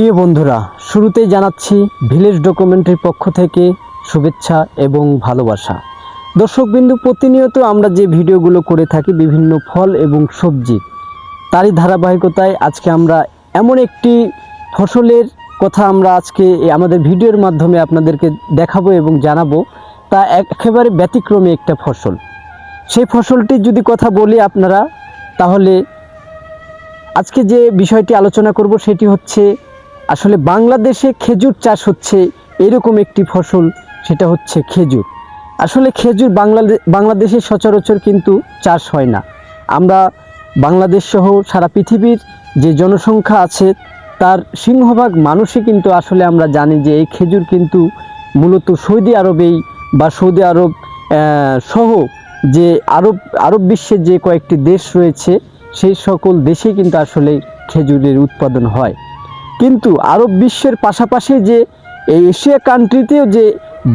প্রিয় বন্ধুরা, শুরুতেই জানাচ্ছি ভিলেজ ডকুমেন্টারির পক্ষ থেকে শুভেচ্ছা এবং ভালোবাসা। দর্শকবিন্দু, প্রতিনিয়ত আমরা যে ভিডিওগুলো করে থাকি বিভিন্ন ফল এবং সবজি, তারই ধারাবাহিকতায় আজকে আমরা এমন একটি ফসলের কথা আমরা আজকে আমাদের ভিডিওর মাধ্যমে আপনাদেরকে দেখাবো এবং জানাব, তা একেবারে ব্যতিক্রমী একটা ফসল। সেই ফসলটির যদি কথা বলি আপনারা, তাহলে আজকে যে বিষয়টি আলোচনা করব সেটি হচ্ছে আসলে বাংলাদেশে খেজুর চাষ হচ্ছে এরকম একটি ফসল, সেটা হচ্ছে খেজুর। আসলে খেজুর বাংলাদেশ বাংলাদেশে সচরাচর কিন্তু চাষ হয় না। আমরা বাংলাদেশ সহ সারা পৃথিবীর যে জনসংখ্যা আছে, তার সিংহভাগ মানুষই কিন্তু আসলে আমরা জানি যে এই খেজুর কিন্তু মূলত সৌদি আরবেই বা সৌদি আরব সহ যে আরব আরব বিশ্বের যে কয়েকটি দেশ রয়েছে, সেই সকল দেশেই কিন্তু আসলে খেজুরের উৎপাদন হয়। কিন্তু আরব বিশ্বের পাশাপাশি যে এই এশিয়া কান্ট্রিতেও যে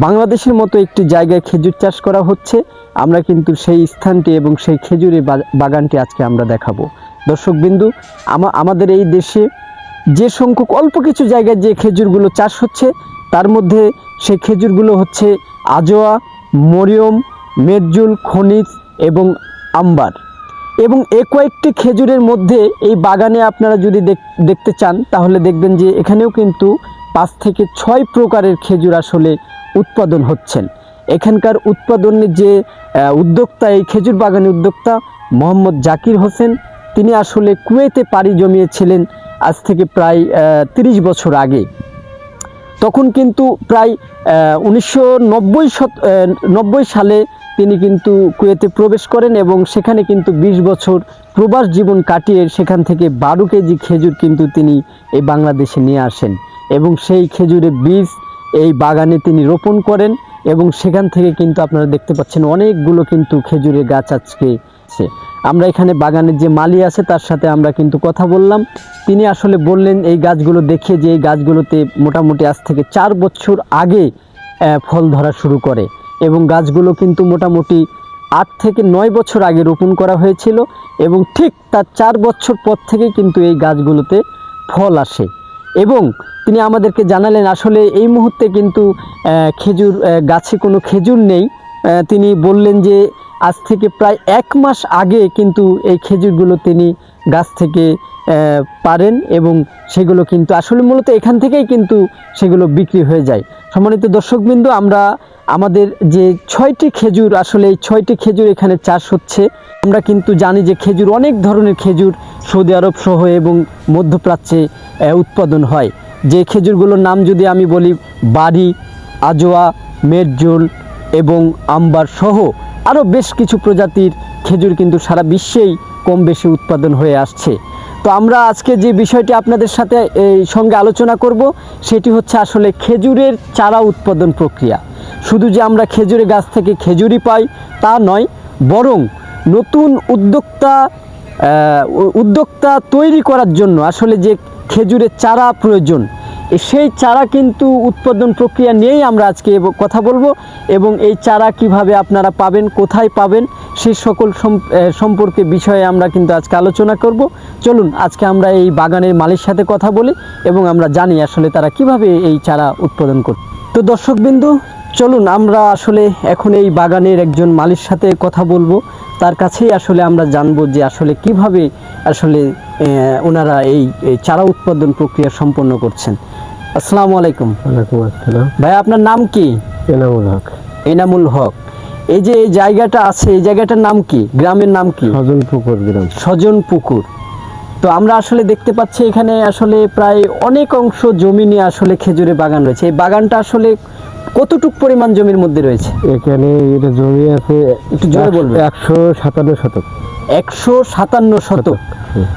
বাংলাদেশের মতো একটি জায়গায় খেজুর চাষ করা হচ্ছে, আমরা কিন্তু সেই স্থানটি এবং সেই খেজুরের বাগানটি আজকে আমরা দেখাবো। দর্শকবিন্দু, আমা, আমাদের এই দেশে যে সংখ্যক অল্প কিছু জায়গায় যে খেজুরগুলো চাষ হচ্ছে, তার মধ্যে সেই খেজুরগুলো হচ্ছে আজোয়া, মরিয়ম মেরজুল খনিজ এবং আম্বার। এবং এ কয়েকটি খেজুরের মধ্যে এই বাগানে আপনারা যদি দেখ- দেখতে চান, তাহলে দেখবেন যে এখানেও কিন্তু পাঁচ থেকে ছয় প্রকারের খেজুর আসলে উৎপাদন হচ্ছেন। এখানকার উৎপাদনের যে উদ্যোক্তা, এই খেজুর বাগানের উদ্যোক্তা মোহাম্মদ জাকির হোসেন, তিনি আসলে কুয়েতে পাড়ি জমিয়েছিলেন আজ থেকে প্রায় তিরিশ বছর আগে। তখন কিন্তু প্রায় উনিশশো নব্বই সালে তিনি কিন্তু কুয়েতে প্রবেশ করেন এবং সেখানে কিন্তু ২০ বছর প্রবাস জীবন কাটিয়ে সেখান থেকে বারো কেজি খেজুর কিন্তু তিনি এই বাংলাদেশে নিয়ে আসেন। এবং সেই খেজুরের বীজ এই বাগানে তিনি রোপণ করেন এবং সেখান থেকে কিন্তু আপনারা দেখতে পাচ্ছেন অনেকগুলো কিন্তু খেজুরের গাছ আজকে আমরা এখানে বাগানের যে মালি আছে তার সাথে আমরা কিন্তু কথা বললাম। তিনি আসলে বললেন, এই গাছগুলো দেখে যে এই গাছগুলোতে মোটামুটি আজ থেকে চার বছর আগে ফল ধরা শুরু করে। এবং গাছগুলো কিন্তু মোটামুটি আট থেকে নয় বছর আগে রোপণ করা হয়েছিল এবং ঠিক তার চার বছর পর থেকে কিন্তু এই গাছগুলোতে ফল আসে। এবং তিনি আমাদেরকে জানালেন, আসলে এই মুহূর্তে কিন্তু খেজুর গাছে কোনো খেজুর নেই। তিনি বললেন যে, আজ থেকে প্রায় এক মাস আগে কিন্তু এই খেজুরগুলো তিনি গাছ থেকে পারেন এবং সেগুলো কিন্তু আসলে মূলত এখান থেকেই কিন্তু সেগুলো বিক্রি হয়ে যায়। সম্মানিত দর্শকবৃন্দ, আমরা আমাদের যে ছয়টি খেজুর, আসলে এই ছয়টি খেজুর এখানে চাষ হচ্ছে। আমরা কিন্তু জানি যে খেজুর অনেক ধরনের খেজুর সৌদি আরব সহ এবং মধ্যপ্রাচ্যে উৎপাদন হয়। যে খেজুরগুলোর নাম যদি আমি বলি, বাড়ি, আজোয়া, মেরজুল এবং আম্বার সহ আরও বেশ কিছু প্রজাতির খেজুর কিন্তু সারা বিশ্বেই কম বেশি উৎপাদন হয়ে আসছে। তো আমরা আজকে যে বিষয়টি আপনাদের সাথে, এই, সঙ্গে আলোচনা করব, সেটি হচ্ছে আসলে খেজুরের চারা উৎপাদন প্রক্রিয়া। শুধু যে আমরা খেজুরের গাছ থেকে খেজুরি পাই তা নয়, বরং নতুন উদ্যোক্তা উদ্যোক্তা তৈরি করার জন্য আসলে যে খেজুরের চারা প্রয়োজন সেই চারা কিন্তু উৎপাদন প্রক্রিয়া নিয়েই আমরা আজকে কথা বলব এবং এই চারা কীভাবে আপনারা পাবেন, কোথায় পাবেন সেই সকল সম- সম্পর্কে বিষয়ে আমরা কিন্তু আজকে আলোচনা করব। চলুন, আজকে আমরা এই বাগানের মালির সাথে কথা বলি এবং আমরা জানি আসলে তারা কীভাবে এই চারা উৎপাদন করে তো দর্শকবিন্দু, চলুন, আমরা আসলে এখন এই বাগানের একজন মালির সাথে কথা বলব। তার কাছেই আসলে আমরা জানব যে আসলে কীভাবে আসলে ওনারা এই চারা উৎপাদন প্রক্রিয়া সম্পন্ন করছেন। আসসালামু আলাইকুম। ভাই আপনার নাম কি? এনামুল হক। এনামুল হক। এই যে এই জায়গাটা আছে এই জায়গাটার নাম কি? গ্রামের নাম কি? সজন পুকুর গ্রাম। স্বজন পুকুর। তো আমরা আসলে দেখতে পাচ্ছি এখানে আসলে প্রায় অনেক অংশ জমি নিয়ে আসলে খেজুরের বাগান রয়েছে। এই বাগানটা আসলে কতটুক পরিমাণ জমির মধ্যে রয়েছে? এখানে এটা জমি আছে একটু জোরে বলবেন। একশো সাতান্ন শতক। একশো সাতান্ন শতক।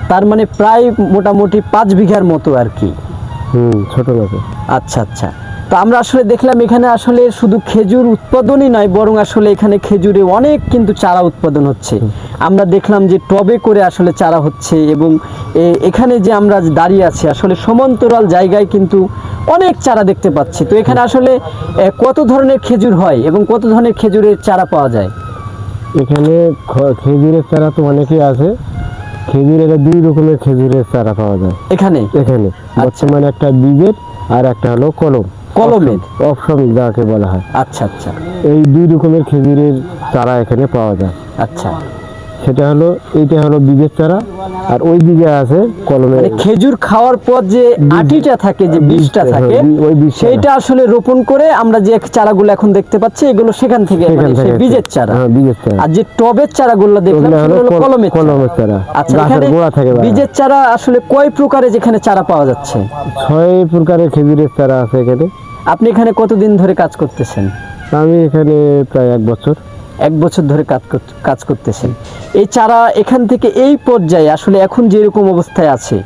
তার মানে প্রায় মোটামুটি পাঁচ বিঘার মতো আর কি। হুম ছোট গাছে। আচ্ছা আচ্ছা। তো আমরা আসলে দেখলাম এখানে আসলে শুধু খেজুর উৎপাদনই নয় বরং আসলে এখানে খেজুরে অনেক কিন্তু চারা উৎপাদন হচ্ছে। আমরা দেখলাম যে টবে করে আসলে চারা হচ্ছে এবং এখানে যে আমরা দাঁড়িয়ে আছি আসলে সমান্তরাল জায়গায় কিন্তু অনেক চারা দেখতে পাচ্ছি। তো এখানে আসলে কত ধরনের খেজুর হয় এবং কত ধরনের খেজুরের চারা পাওয়া যায়? এখানে খেজুরের চারা তো অনেকেই আছে। খেজুরের দুই রকমের খেজুরের চারা পাওয়া যায়। এখানে? এখানে। বর্তমানে একটা বীজের আর একটা হলো কলম। কলমের? অপশন যাকে বলা হয়। আচ্ছা আচ্ছা। এই দুই রকমের খেজুরের চারা এখানে পাওয়া যায়। আচ্ছা। সেটা হলো এইটা হলো বীজের চারা আর ওই দিকে আছে কলমের মানে খেজুর খাওয়ার পর যে আটিটা থাকে যে বীজটা হ্যাঁ, থাকে ওই বীজটা। সেইটা আসলে রোপণ করে আমরা যে চারাগুলো এখন দেখতে পাচ্ছি এগুলো সেখান থেকে মানে বীজের চারা। হ্যাঁ বীজের চারা। আর যে টবের চারাগুলো দেখলাম সেগুলো হলো কলমের চারা। কলমের চারা। আচ্ছা এখানে গোড়া থেকে বীজের চারা আসলে কয় প্রকারে যেখানে চারা পাওয়া যাচ্ছে? ছয় প্রকারের খেজুরের চারা আছে এখানে। আপনি এখানে কতদিন ধরে কাজ করতেছেন? আমি এখানে প্রায় এক বছর। এক বছর ধরে কাজ কাজ করতেছেন এই চারা এখান থেকে এই পর্যায়ে আসলে এখন যেরকম অবস্থায় আছে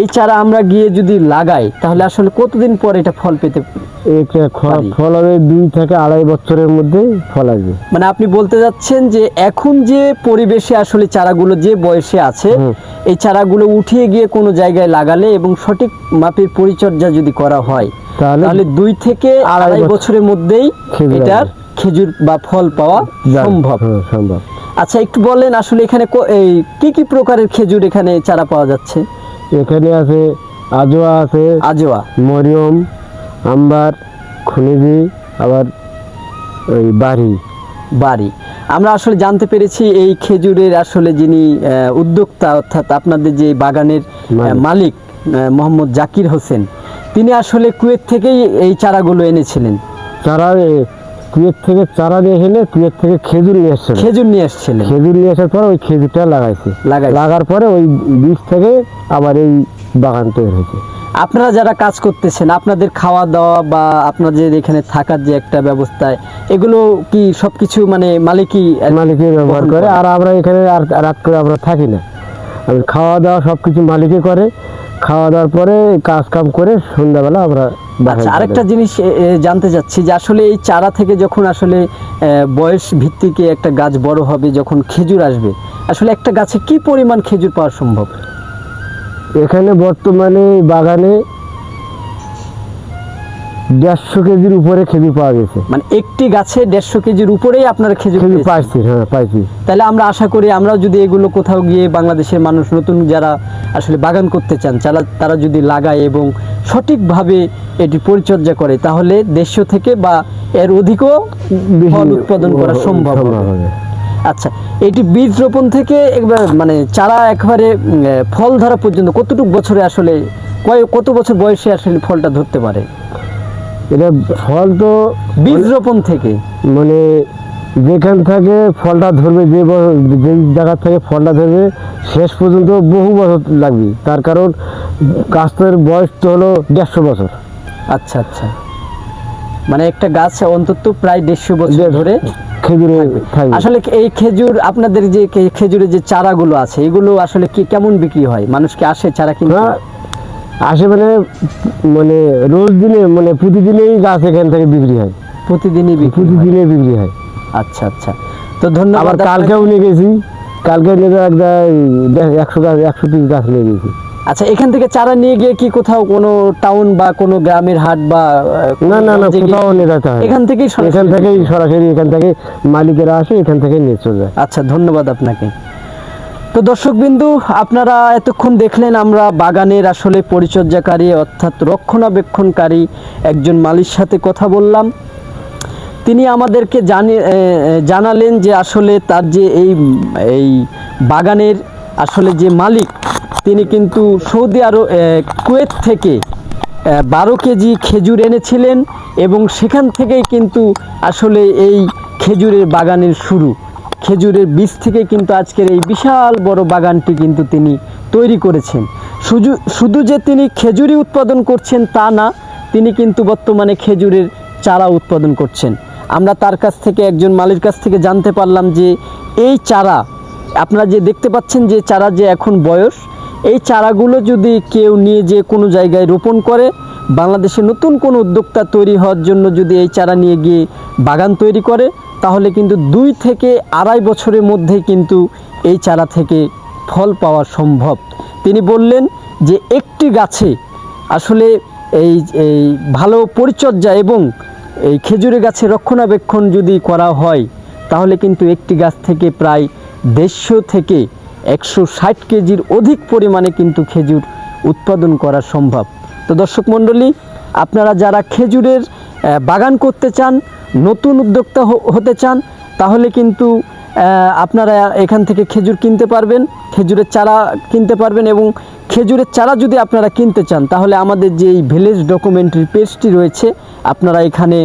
এই চারা আমরা গিয়ে যদি লাগাই তাহলে আসলে কতদিন পর এটা ফল পেতে। ফল হবে দুই থেকে আড়াই বছরের মধ্যে ফল আসবে মানে আপনি বলতে যাচ্ছেন যে এখন যে পরিবেশে আসলে চারাগুলো যে বয়সে আছে এই চারাগুলো উঠিয়ে গিয়ে কোনো জায়গায় লাগালে এবং সঠিক মাপের পরিচর্যা যদি করা হয় তাহলে দুই থেকে আড়াই বছরের মধ্যেই এটার। খেজুর বা ফল পাওয়া সম্ভব। হ্যাঁ, সম্ভব। আচ্ছা একটু বলেন আসলে এখানে এই কি কি প্রকারের খেজুর এখানে চারা পাওয়া যাচ্ছে? এখানে আছে আজোয়া আছে আজোয়া। মরিয়ম আম্বার খুনিজি আবার ওই বাড়ি। বাড়ি। আমরা আসলে জানতে পেরেছি এই খেজুরের আসলে যিনি উদ্যোক্তা অর্থাৎ আপনাদের যে বাগানের মালিক। মোহাম্মদ জাকির হোসেন তিনি আসলে কুয়েত থেকেই এই চারাগুলো এনেছিলেন। চারা কুয়েত থেকে চারা নিয়ে এসে কুয়েত থেকে খেজুর নিয়ে এসছে খেজুর নিয়ে এসেছিলেন খেজুর নিয়ে আসার পর ওই খেজুরটা লাগাইছে। লাগাইছে। লাগার পরে ওই বীজ থেকে আবার এই বাগান তৈরি হয়েছে। আপনারা যারা কাজ করতেছেন আপনাদের খাওয়া দাওয়া বা আপনাদের এখানে থাকার যে একটা ব্যবস্থায় এগুলো কি সবকিছু মানে মালিকই আহ, মালিকে ব্যবহার করে। আর আমরা এখানে আর রাত করে আমরা থাকি না। খাওয়া দাওয়া সব কিছু মালিকে করে। খাওয়া দাওয়ার পরে কাজ কাম করে সন্ধ্যাবেলা আমরা আচ্ছা আরেকটা জিনিস জানতে চাচ্ছি যে আসলে এই চারা থেকে যখন আসলে বয়স ভিত্তিকে একটা গাছ বড় হবে যখন খেজুর আসবে আসলে একটা গাছে কি পরিমাণ খেজুর পাওয়া সম্ভব? এখানে বর্তমানে বাগানে দেড়শো কেজির উপরে খেজুর পাওয়া গেছে মানে একটি গাছে দেড়শো কেজির উপরেই আপনারা খেজুর খেজুর। পাইছি হ্যাঁ পাইছি তাহলে আমরা আশা করি আমরাও যদি এগুলো কোথাও গিয়ে বাংলাদেশের মানুষ নতুন যারা আসলে বাগান করতে চান তারা তারা যদি লাগায় এবং সঠিকভাবে এটি পরিচর্যা করে তাহলে দেশীয় থেকে বা এর অধিকও ফল উৎপাদন করা সম্ভব। হবে আচ্ছা এটি বীজ রোপণ থেকে একবার মানে চারা একবারে ফল ধরা পর্যন্ত কতটুকু বছরে আসলে কয় কত বছর বয়সে আসলে ফলটা ধরতে পারে এটা ফল তো বীজ রোপণ থেকে? মানে যেখান থেকে ফলটা ধরবে যে যে জায়গা থেকে ফলটা ধরবে শেষ পর্যন্ত বহু বছর লাগবে। তার কারণ গাছের বয়স তো হলো দেড়শো বছর। আচ্ছা আচ্ছা। মানে একটা গাছ অন্তত প্রায় দেড়শো বছর ধরে খেজুরে আসলে এই খেজুর আপনাদের যে খেজুরের যে চারাগুলো আছে এগুলো আসলে কি কেমন বিক্রি হয়? মানুষকে আসে চারা কিনতে? আসে মানে মানে রোজ দিনে মানে প্রতিদিনেই গাছ এখান থেকে বিক্রি হয়। প্রতিদিনই প্রতিদিনে বিক্রি হয়। আচ্ছা আচ্ছা। তো ধন্যবাদ আবার। কালকেও নিয়ে গেছি। কালকে নিয়ে যাওয়া একটা একশো গাছ একশো পিস গাছ নিয়ে গেছি। আচ্ছা এখান থেকে চারা নিয়ে গিয়ে কি কোথাও কোনো টাউন বা কোনো গ্রামের হাট বা না না না কোথাও নিয়ে যেতে হয় এখান থেকেই এখান থেকেই সরাসরি এখান থেকে মালিকেরা আসে এখান থেকে নিয়ে চলে যায়। আচ্ছা ধন্যবাদ আপনাকে। তো দর্শকবিন্দু, আপনারা এতক্ষণ দেখলেন আমরা বাগানের আসলে পরিচর্যাকারী অর্থাৎ রক্ষণাবেক্ষণকারী একজন মালির সাথে কথা বললাম। তিনি আমাদেরকে জানি জানালেন যে আসলে তার যে এই এই বাগানের আসলে যে মালিক, তিনি কিন্তু সৌদি আরব কুয়েত থেকে বারো কেজি খেজুর এনেছিলেন এবং সেখান থেকেই কিন্তু আসলে এই খেজুরের বাগানের শুরু। খেজুরের বীজ থেকে কিন্তু আজকের এই বিশাল বড় বাগানটি কিন্তু তিনি তৈরি করেছেন। শুধু শুধু যে তিনি খেজুরি উৎপাদন করছেন তা না, তিনি কিন্তু বর্তমানে খেজুরের চারা উৎপাদন করছেন। আমরা তার কাছ থেকে, একজন মালির কাছ থেকে জানতে পারলাম যে এই চারা, আপনারা যে দেখতে পাচ্ছেন যে চারা যে এখন বয়স, এই চারাগুলো যদি কেউ নিয়ে যে কোনো জায়গায় রোপণ করে বাংলাদেশে নতুন কোনো উদ্যোক্তা তৈরি হওয়ার জন্য যদি এই চারা নিয়ে গিয়ে বাগান তৈরি করে, তাহলে কিন্তু দুই থেকে আড়াই বছরের মধ্যে কিন্তু এই চারা থেকে ফল পাওয়া সম্ভব। তিনি বললেন যে একটি গাছে আসলে এই এই ভালো পরিচর্যা এবং এই খেজুরের গাছে রক্ষণাবেক্ষণ যদি করা হয়, তাহলে কিন্তু একটি গাছ থেকে প্রায় দেড়শো থেকে একশো ষাট কেজির অধিক পরিমাণে কিন্তু খেজুর উৎপাদন করা সম্ভব। তো দর্শক মণ্ডলী, আপনারা যারা খেজুরের বাগান করতে চান, নতুন উদ্যোক্তা হতে চান, তাহলে কিন্তু আপনারা এখান থেকে খেজুর কিনতে পারবেন, খেজুরের চারা কিনতে পারবেন এবং খেজুরের চারা যদি আপনারা কিনতে চান, তাহলে আমাদের যে এই ভিলেজ ডকুমেন্টারি পেজটি রয়েছে, আপনারা এখানে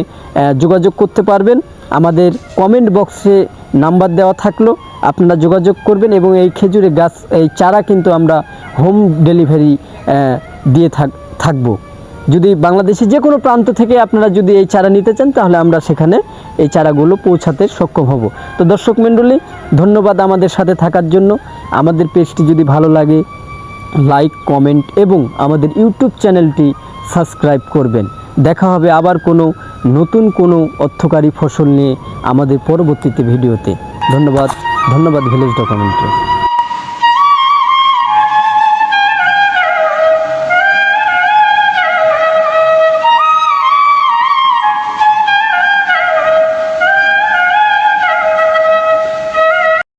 যোগাযোগ করতে পারবেন। আমাদের কমেন্ট বক্সে নাম্বার দেওয়া থাকল, আপনারা যোগাযোগ করবেন এবং এই খেজুরের গাছ, এই চারা কিন্তু আমরা হোম ডেলিভারি দিয়ে থাক থাকব। যদি বাংলাদেশের যে কোনো প্রান্ত থেকে আপনারা যদি এই চারা নিতে চান, তাহলে আমরা সেখানে এই চারাগুলো পৌঁছাতে সক্ষম হব। তো দর্শক মণ্ডলী, ধন্যবাদ আমাদের সাথে থাকার জন্য। আমাদের পেজটি যদি ভালো লাগে, লাইক, কমেন্ট এবং আমাদের ইউটিউব চ্যানেলটি সাবস্ক্রাইব করবেন। দেখা হবে আবার কোনো নতুন কোনো অর্থকারী ফসল নিয়ে আমাদের পরবর্তীতে ভিডিওতে। ধন্যবাদ ধন্যবাদ ভিলেজ ডকুমেন্টারি।